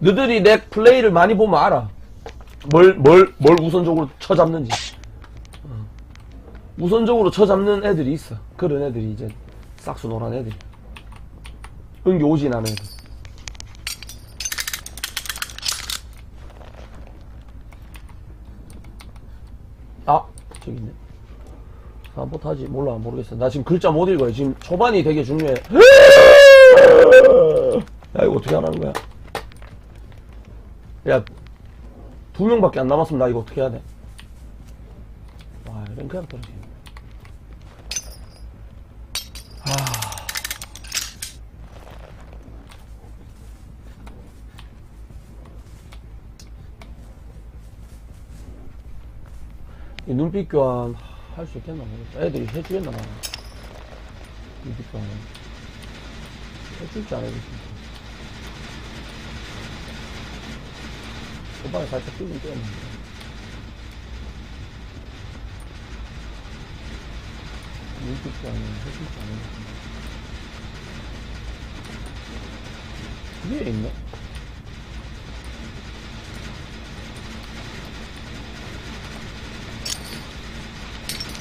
너들이 내 플레이를 많이 보면 알아. 뭘, 뭘, 뭘 우선적으로 쳐잡는지. 어. 우선적으로 쳐잡는 애들이 있어. 그런 애들이 이제 싹수 노란 애들이. 은기 오진하는 애들. 아, 저기 있네. 사보타지 몰라 모르겠어. 나 지금 글자 못 읽어요. 지금 초반이 되게 중요해. 야 이거 어떻게 하라는 거야? 야, 두 명밖에 안 남았으면 나 이거 어떻게 해야 돼? 와, 그냥 떨어지네. 이 눈빛 교환 할 수 있겠나 모르겠다. 애들이 해주겠나 봐. 눈빛 교환. 해줄지 안 해줄지. 초반에 살짝 뛰긴 뛰었는데. 교환은 해줄지 안 해줄지. 위에 있네?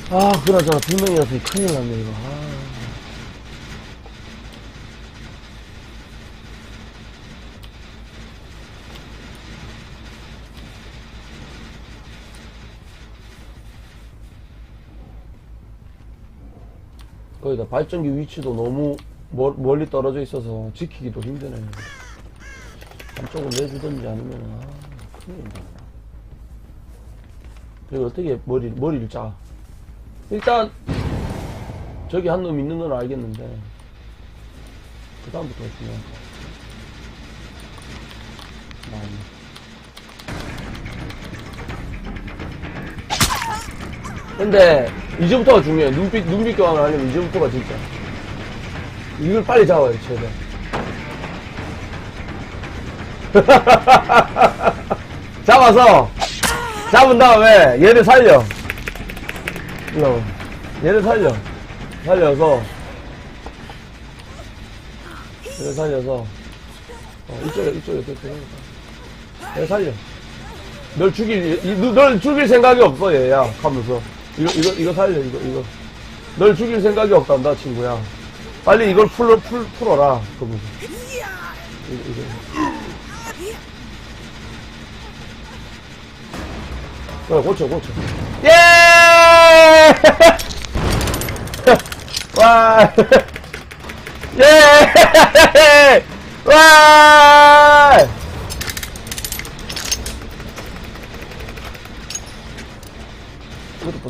아, 그나저나 두 명이라서 큰일 났네, 이거. 아. 거기다 발전기 위치도 너무 멀, 멀리 떨어져 있어서 지키기도 힘드네. 한쪽을 내주든지 아니면, 아, 큰일이다. 그리고 어떻게 머리, 머리를 짜. 일단 저기 한 놈 있는 건 알겠는데 그 다음부터 중요한 거. 나오네. 근데 이제부터가 중요해. 눈빛 눈빛 교환을 하려면 이제부터가 진짜. 이걸 빨리 잡아야 돼 최대. 잡아서 잡은 다음에 얘를 살려. 이거 얘를 살려. 살려서. 얘를 살려서. 어, 이쪽에 이쪽에 이쪽에 얘 살려. 널 죽일 이- 이- 널 죽일 생각이 없어 얘야. 하면서 이거 이거 이거 살려 이거 이거 널 죽일 생각이 없단다 친구야 빨리 이걸 풀어 풀 풀어라 그러면서 이거 이거 그래 고쳐 고쳐 예! 와! 예! 와!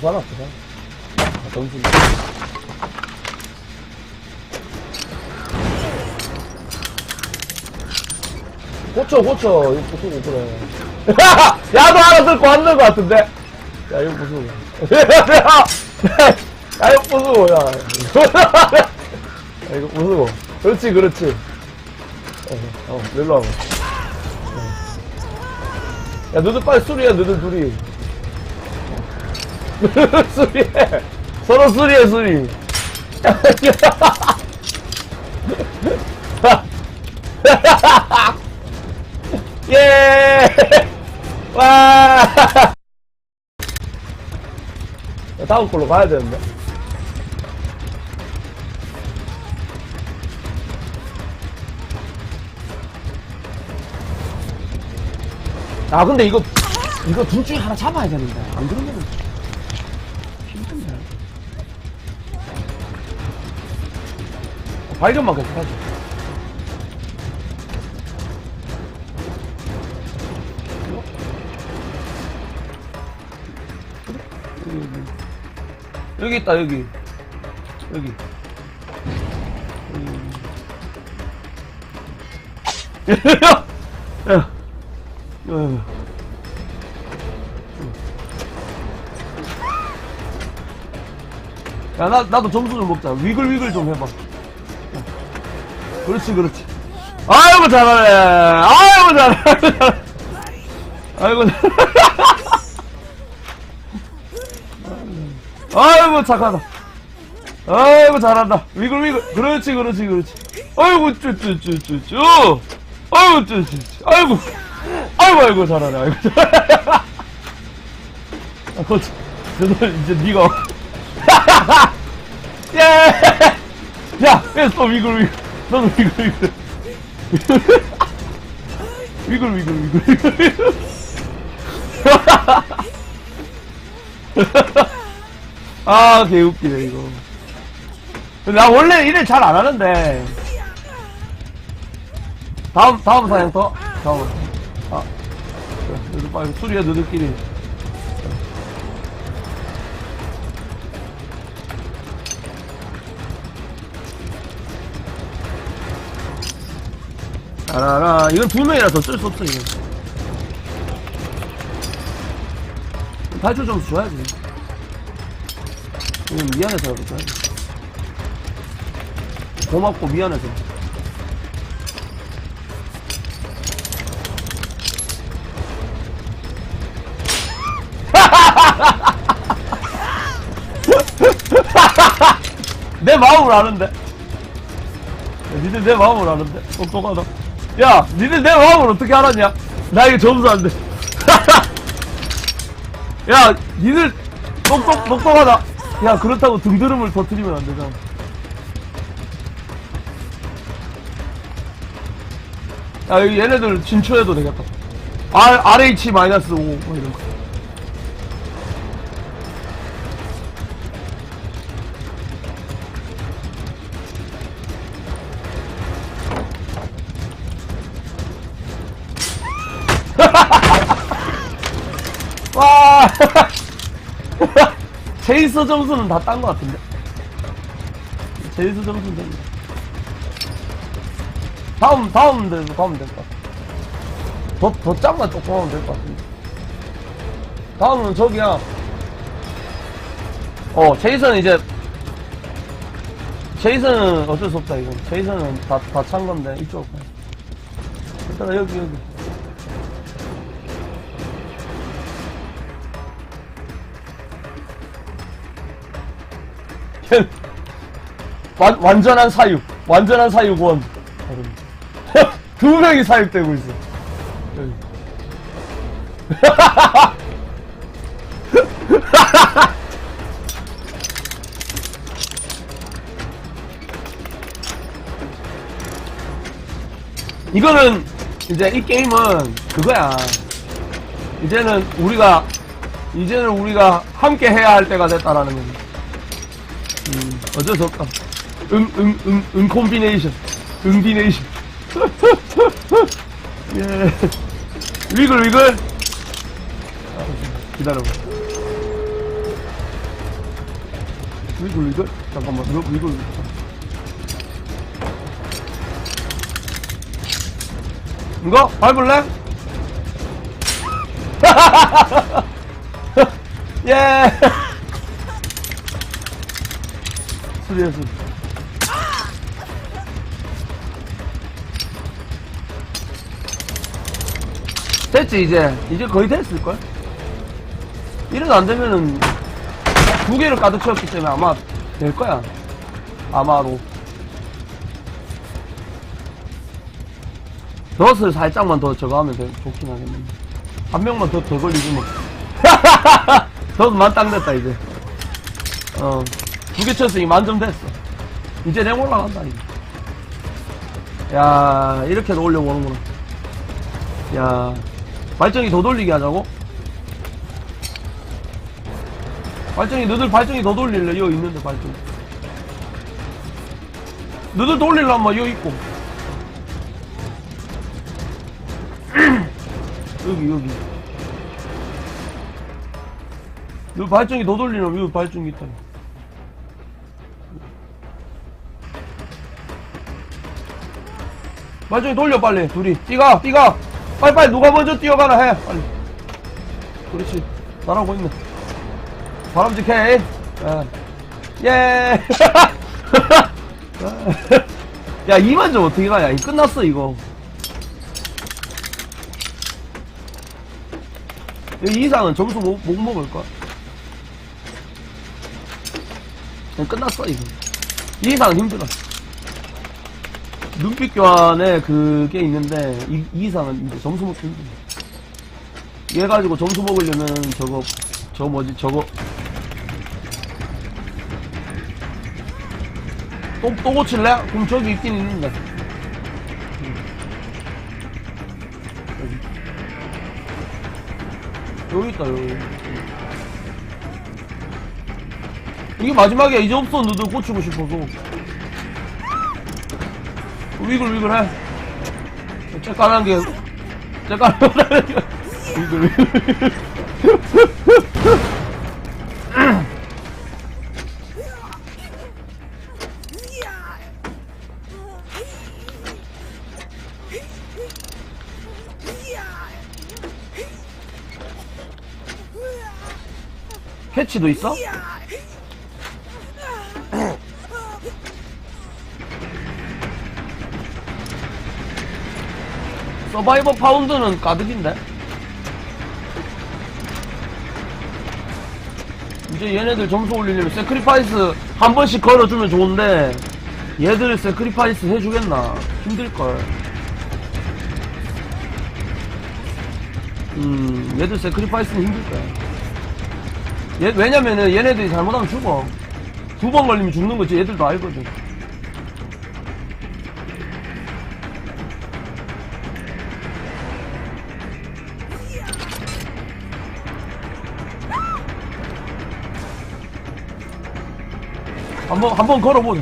부산아, 부산. 아, 정신. 고쳐, 고쳐. 이거 부수고, 그래. 야, 너 하나 들고 왔는 것 같은데? 야, 이거 부수고. 야, 이거 부수고, 야. 야, 이거 부수고. 그렇지, 그렇지. 어, 어, 일로 와봐. 어. 야, 너들 빨리 수리해, 너들 둘이. 수리해. 서로 수리해, 수리. 예! 와! 야, 다음 걸로 가야 되는데. 아, 근데 이거, 이거 둘 중에 하나 잡아야 되는데. 안 그러면 힘 발견만 계속 하죠. 여기 있다 여기 여기 야, 야, 야, 나, 나도 점수 좀 먹자. 위글, 위글 좀 해봐. 그렇지, 그렇지. 아이고, 잘하네. 아이고, 잘하네. 아이고, 아이고, 착하다. 아이고, 잘한다. 위글, 위글. 그렇지, 그렇지, 그렇지. 아이고, 쭈쭈쭈쭈쭈. 아이고, 저, 아이고, 아이고, 아이고, 잘하네, 아이고, 잘하네. 아, 그, 저, 이제 니가. 예! 야, 했어, 위글, 위글. 너도 위글, 위글. 위글, 위글, 위글. 아, 개웃기네, 이거. 나 원래 일을 잘 안 하는데. 다음, 다음 더? 다음. 아. 그래, 빨리 수리해, 너들끼리. 알아라. 이건 두 명이라서 어쩔 수 없어, 이거. 탈출 점수 줘야지. 이건 미안해서라도 줘야지. 고맙고 미안해서. 내 마음을 아는데. 니들 내 마음을 아는데. 똑똑하다. 야, 니들 내 마음을 어떻게 알았냐? 나 이거 점수 안 돼. 야, 니들 똑똑, 똑똑하다. 야, 그렇다고 등드름을 터트리면 안 되잖아. 야, 얘네들 진출해도 되겠다. R, RH-5, 뭐 이런 거. 제이스 점수는 다 딴 것 같은데? 제이스 점수는 됐네. 다음, 다음 데서 가면 될 것 같아. 더, 더 짱만 조금 하면 될 것 같은데. 다음은 저기야. 어, 제이슨은 이제, 제이슨은 어쩔 수 없다, 이거. 제이슨은 다, 다 찬 건데, 돼. 일단 여기, 여기. 완, 완전한 사육. 완전한 사육원. 두 명이 사육되고 있어. 이거는 이제 이 게임은 그거야. 이제는 우리가 이제는 우리가 함께 해야 할 때가 됐다라는 거지. 음, 어쩔 수 없다. 응, 응, 응, 응, 콤비네이션. 응비네이션. 예. 위글, 위글. 아, 기다려봐. 위글, 위글? 잠깐만, 이거 위글. 이거? 밟을래? 예! 수리했어. 됐지, 이제. 이제 거의 됐을걸? 이래도 안 되면은, 두 개를 가득 채웠기 때문에 아마 될 거야. 아마로. 덫을 살짝만 더 저거 하면 돼, 좋긴 하겠는데. 한 명만 더, 더 걸리지 뭐. 덫 만땅 됐다, 이제. 어. 두개 쳤으니 만점 됐어. 이제 내 올라간다, 이제. 야, 이렇게도 올려보는구나. 야, 발전기 더 돌리게 하자고? 발전기, 너들 발전기 더 돌릴래? 여기 있는데, 발전기. 너들 돌리려면 여기 있고. 여기, 여기. 너 발전기 더 돌리려면 여기 발전기 있다. 발전기 돌려, 빨리. 둘이. 뛰가, 뛰가. 빨리 빨리 누가 먼저 뛰어가나 해. 빨리. 그렇지. 잘하고 있네. 바람직해. 예. 예. 야, 2만 점 어떻게 가냐. 이 끝났어, 이거. 이 이상은 점수 못, 못 먹을걸. 그냥 끝났어, 이거. 이 이상은 힘들어. 눈빛 교환에 그게 있는데 이, 이 이상은 이제 점수 먹기 얘 가지고 점수 먹으려면 저거 저 뭐지 저거. 또, 또 고칠래? 그럼 저기 있긴 있는데. 여기 있다 여기. 이게 마지막이야. 이제 없어. 너도 고치고 싶어서 위글 위글 해 째까는 게 째까는 게 위글 위글 캐치도 있어? 서바이버 파운드는 가득인데? 이제 얘네들 점수 올리려면 세크리파이스 한 번씩 걸어주면 좋은데 얘들 세크리파이스 해주겠나? 힘들걸. 음, 얘들 세크리파이스는 힘들거야. 얘, 왜냐면은 얘네들이 잘못하면 죽어. 두 번 걸리면 죽는 거지 얘들도 알거든. 한번 한 번 걸어보자.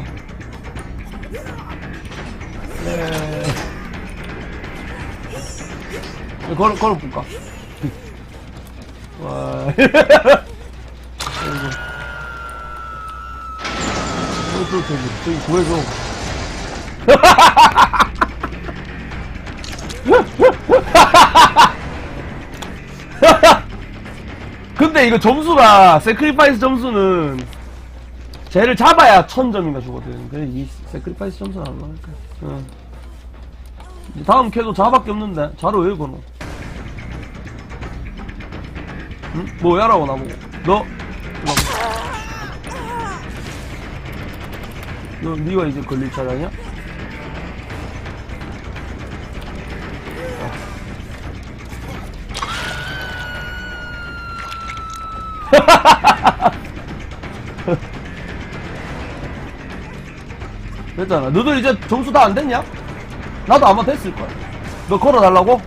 네. 걸어 걸어볼까? 와. 저, 저기, 저기 구해줘. 근데 이거 점수가, 세크리파이스 점수는, 쟤를 잡아야 천 점인가 주거든. 그래, 이 세크리파이스 점수는 안 나올까. 응. 이제 다음 캐도 자밖에 없는데, 자로 왜 이거는? 응? 뭐야라고 나보고. 너. 너, 니가 이제 걸릴 차례냐? 됐잖아. 너도 이제 점수 다 안 됐냐? 나도 아마 됐을 거야. 너 걸어달라고?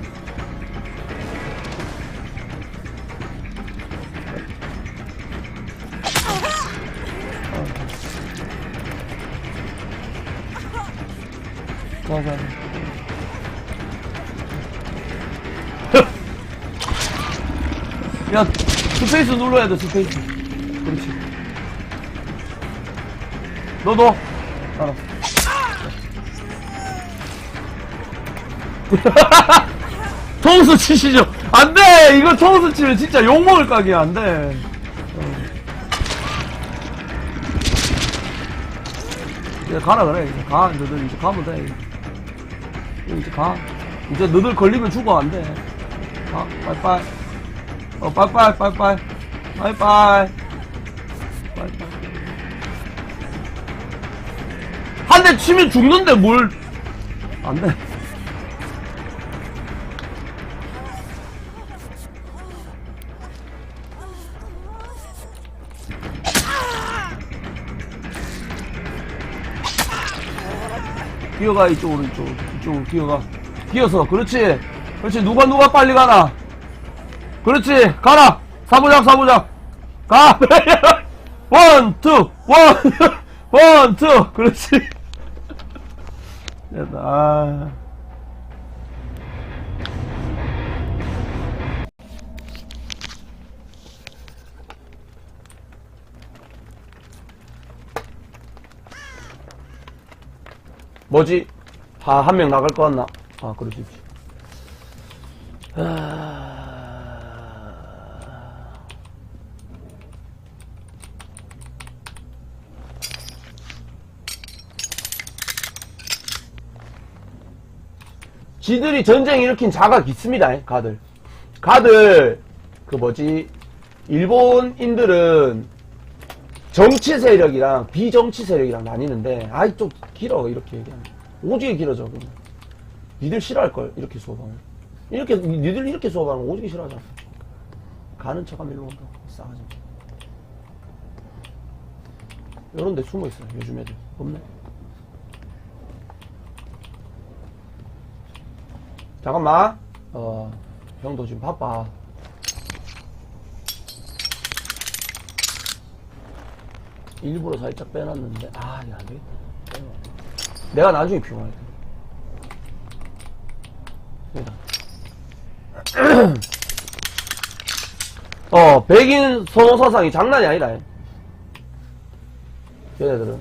맞아. 야, 스페이스 눌러야 돼, 스페이스. 그렇지. 너도. 알았어. 통수 치시죠. 안 돼! 이거 통수 치면 진짜 욕먹을 각이야, 안 돼. 어. 이제 가라 그래. 이제 가. 너들 이제 가면 돼. 이제 가. 이제 너들 걸리면 죽어, 안 돼. 가. 빠이빠이. 어, 빠이빠이, 빠이빠이. 빠이빠이. 빠이빠이. 한 대 치면 죽는데 뭘. 안 돼. 기어가 이쪽으로 이쪽으로 이쪽으로 기어가. 기어서 그렇지. 그렇지. 누가 누가 빨리 가나? 그렇지. 가라. 사부작 사부작. 가. 원투. 원 원투. 그렇지. 됐다. 아. 뭐지? 아, 한 명 나갈 것 같나? 아, 그럴 수 있지. 아... 지들이 전쟁 일으킨 자각 있습니다, 가들. 가들, 그 뭐지, 일본인들은 정치 세력이랑 비정치 세력이랑 나뉘는데, 아이, 좀 길어, 이렇게 얘기하면. 오지게 길어져 그러면. 니들 싫어할걸 이렇게 수업하면 이렇게 니들 이렇게 수업하면 오지게 싫어하잖아. 가는 척하면 일로 온다 싸가지 이런 데 숨어 있어요 요즘 애들. 없네. 잠깐만. 어 형도 지금 바빠 일부러 살짝 빼놨는데. 아 이거 안되겠다. 내가 나중에 피곤할 때 여기다. 어 백인 선호 사상이 장난이 아니다. 얘네들은.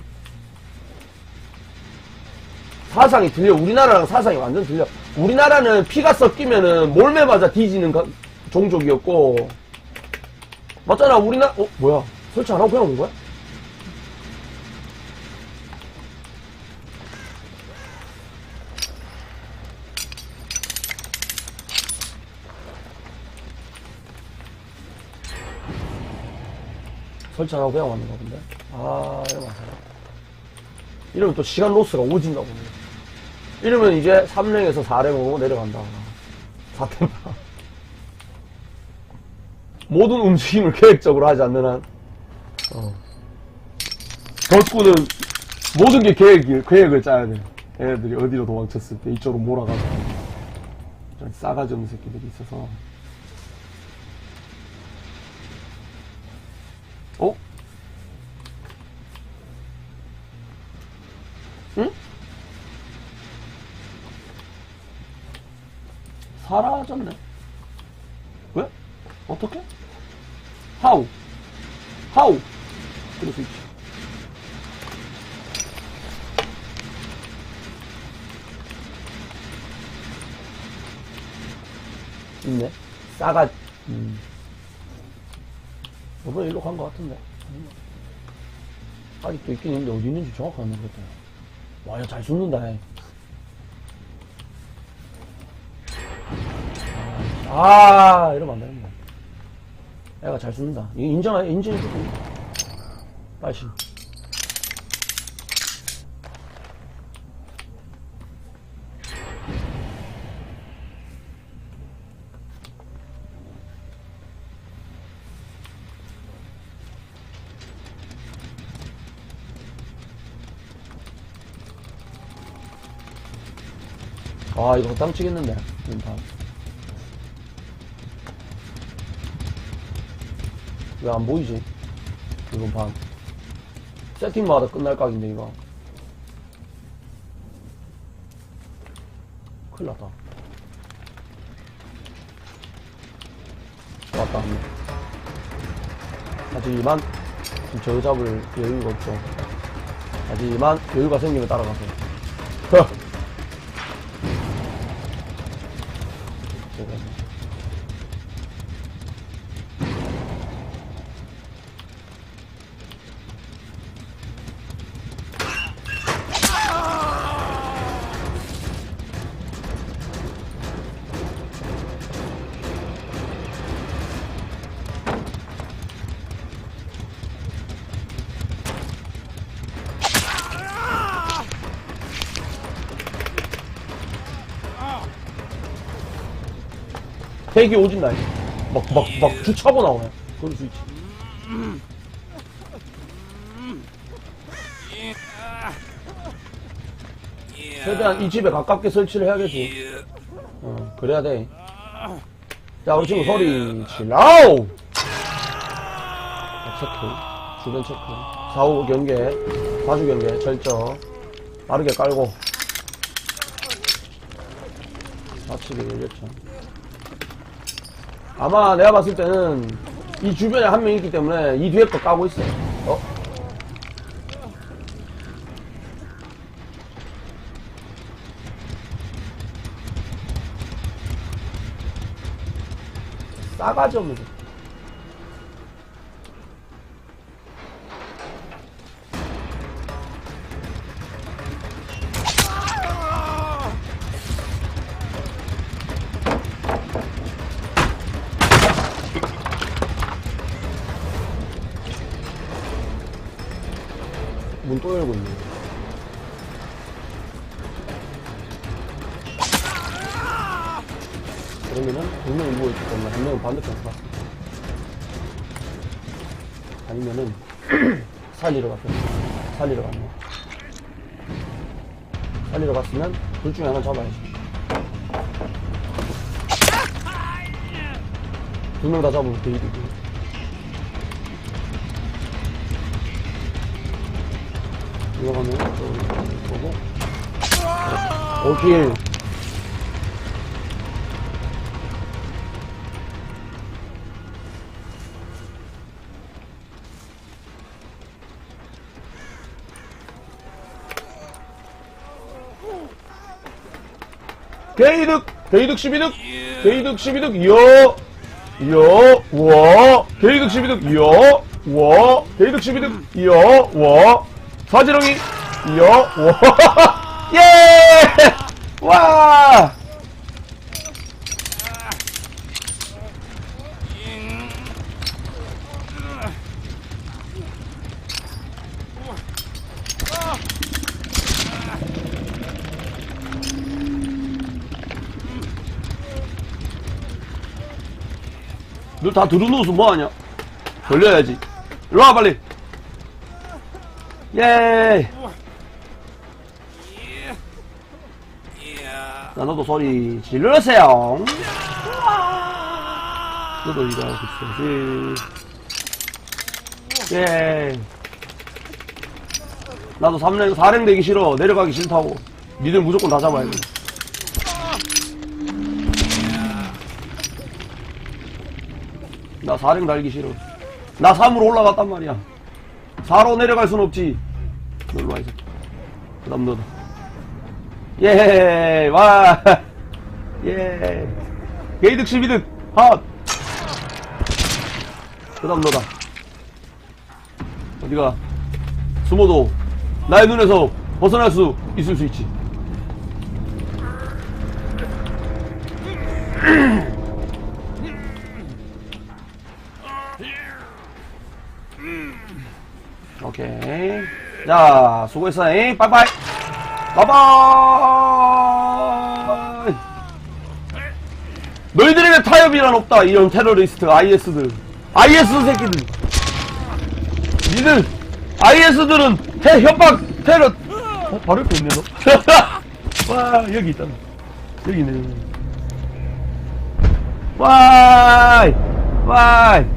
사상이 틀려. 우리나라랑 사상이 완전 틀려. 우리나라는 피가 섞이면은 몰매 맞아 뒤지는 가- 종족이었고. 맞잖아 우리나라 어 뭐야? 설치 안 하고 그냥 온 거야? 설치 안 하고 그냥 왔는가 본데. 아 이러면 안 돼. 이러면 또 시간 로스가 오진가 보네. 이러면 이제 3랭에서 4랭으로 내려간다. 4템 모든 움직임을 계획적으로 하지 않는 한 어. 덕구는 모든 게 계획, 계획을 짜야 돼. 애들이 어디로 도망쳤을 때 이쪽으로 몰아가서. 좀 싸가지 없는 새끼들이 있어서 어? 응? 사라졌네. 왜? 어떻게? How? How? 그럴 수 있지. 있네. 싸가, 음. 이번에 일로 간 것 같은데. 아직도 있긴 있는데 어디 있는지 정확히 안 모르겠다. 와, 야 잘 숨는다. 해. 아, 이러면 안 되는데. 애가 잘 숨는다. 이거 인정해, 인정해 줄게. 빨리. 아, 이거 땀 치겠는데. 지금 다. 왜안 보이지? 이건 반. 세팅마다 끝날 각인데, 이거. 큰일 났다. 왔다, 한 명. 하지만, 저 잡을 여유가 없죠. 하지만, 여유가 생기면 따라가세요. 대기 오진다. 막, 막, 막 주차고 나오네. 그럴 수 있지. 최대한 이 집에 가깝게 설치를 해야겠지. 어, 그래야 돼. 자, 우리 친구 소리 질라우! 자, 체크. 주변 체크. 사후 경계. 사주 경계. 절정. 빠르게 깔고. 좌측에 열렸죠. 아마 내가 봤을 때는 이 주변에 한 명 있기 때문에 이 뒤에 거 까고 있어. 어? 싸가지 없는 거. 아니면은 살리러 갔어. 살리러 갔네. 살리러 갔으면 둘 중에 하나 잡아야지. 두 명 다 잡으면 게이득이. 이거 가면 또 보고 오킬 게이득 게이득 12득 게이득 12득 여, 여, 워 게이득 12득 여, 워 게이득 12득 여, 워 사지렁이 여, 워 예! 와! 너 다 들어놓어서 뭐하냐? 걸려야지. 일로 와, 빨리. 예! 자, 너도 소리 질러주세요. 너도 이거 하고 있어야지. 예. 나도 3랭, 4랭 되기 싫어. 내려가기 싫다고. 니들 무조건 다 잡아야 돼. 나 4랭 달기 싫어. 나 3으로 올라갔단 말이야. 4로 내려갈 순 없지. 놀러 와, 이 새끼. 그 다음 너다. 예, 와, 예. 게이득 12득, 핫. 그 다음 너다. 어디가, 숨어도 나의 눈에서 벗어날 수 있을 수 있지. 오케이. 자, 수고했어. 잉 빠이빠이. 빠이빠이. 너희들에게 타협이란 없다. 이런 테러리스트, IS들. IS 새끼들. 니들, IS들은 해, 협박, 테러. 어, 바로 옆에 있네, 너. 와, 여기 있다. 여기 있네. 와이, 와이.